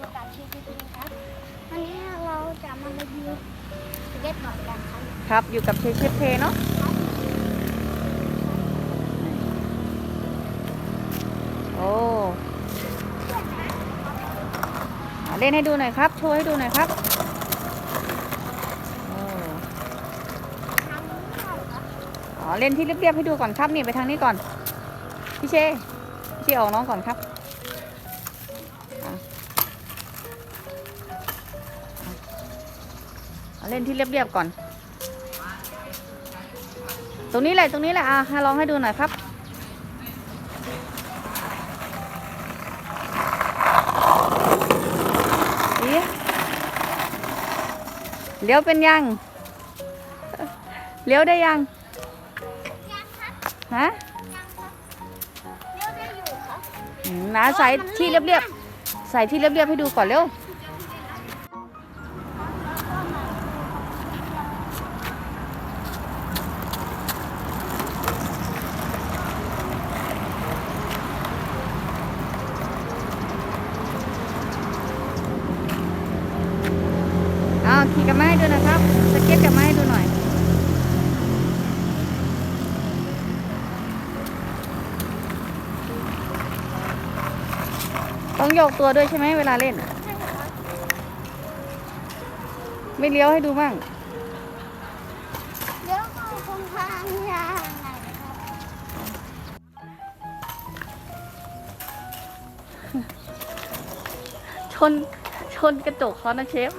โอกาสชีวิตนะครับวันนี้เราจะมารีวิวสเก็ตบอร์ดกันครับครับอยู่กับเชฟเชฟเพเนาะโอ้เล่นให้ดูหน่อยครับ โชว์ให้ดูหน่อยครับอ๋อเล่นที่เรียบๆให้ดูก่อนครับนี่ไปทางนี้ก่อนพี่เชพี่เชออกน้องก่อนครับ เอาเล่นที่เรียบๆก่อน ตรงนี้แหละตรงนี้แหละอะให้ลองให้ดูหน่อยครับอีเลี้ยวเป็นยัง เลี้ยวได้ยังฮะเลี้ยวได้อยู่ครับอืมนะใส่ที่เรียบๆ ใส่ที่เรียบๆให้ดูก่อนเร็ว ขี่กับมาให้ดูหนะครับ สเก็ตกับมาให้ดูหน่อย ต้องโยกตัวด้วยใช่ไหมเวลาเล่น ไม่เลี้ยวให้ดูบ้างเลี้ยวเข้าตรงทางยางไหนครับชนชนกระจกเขานะเชฟ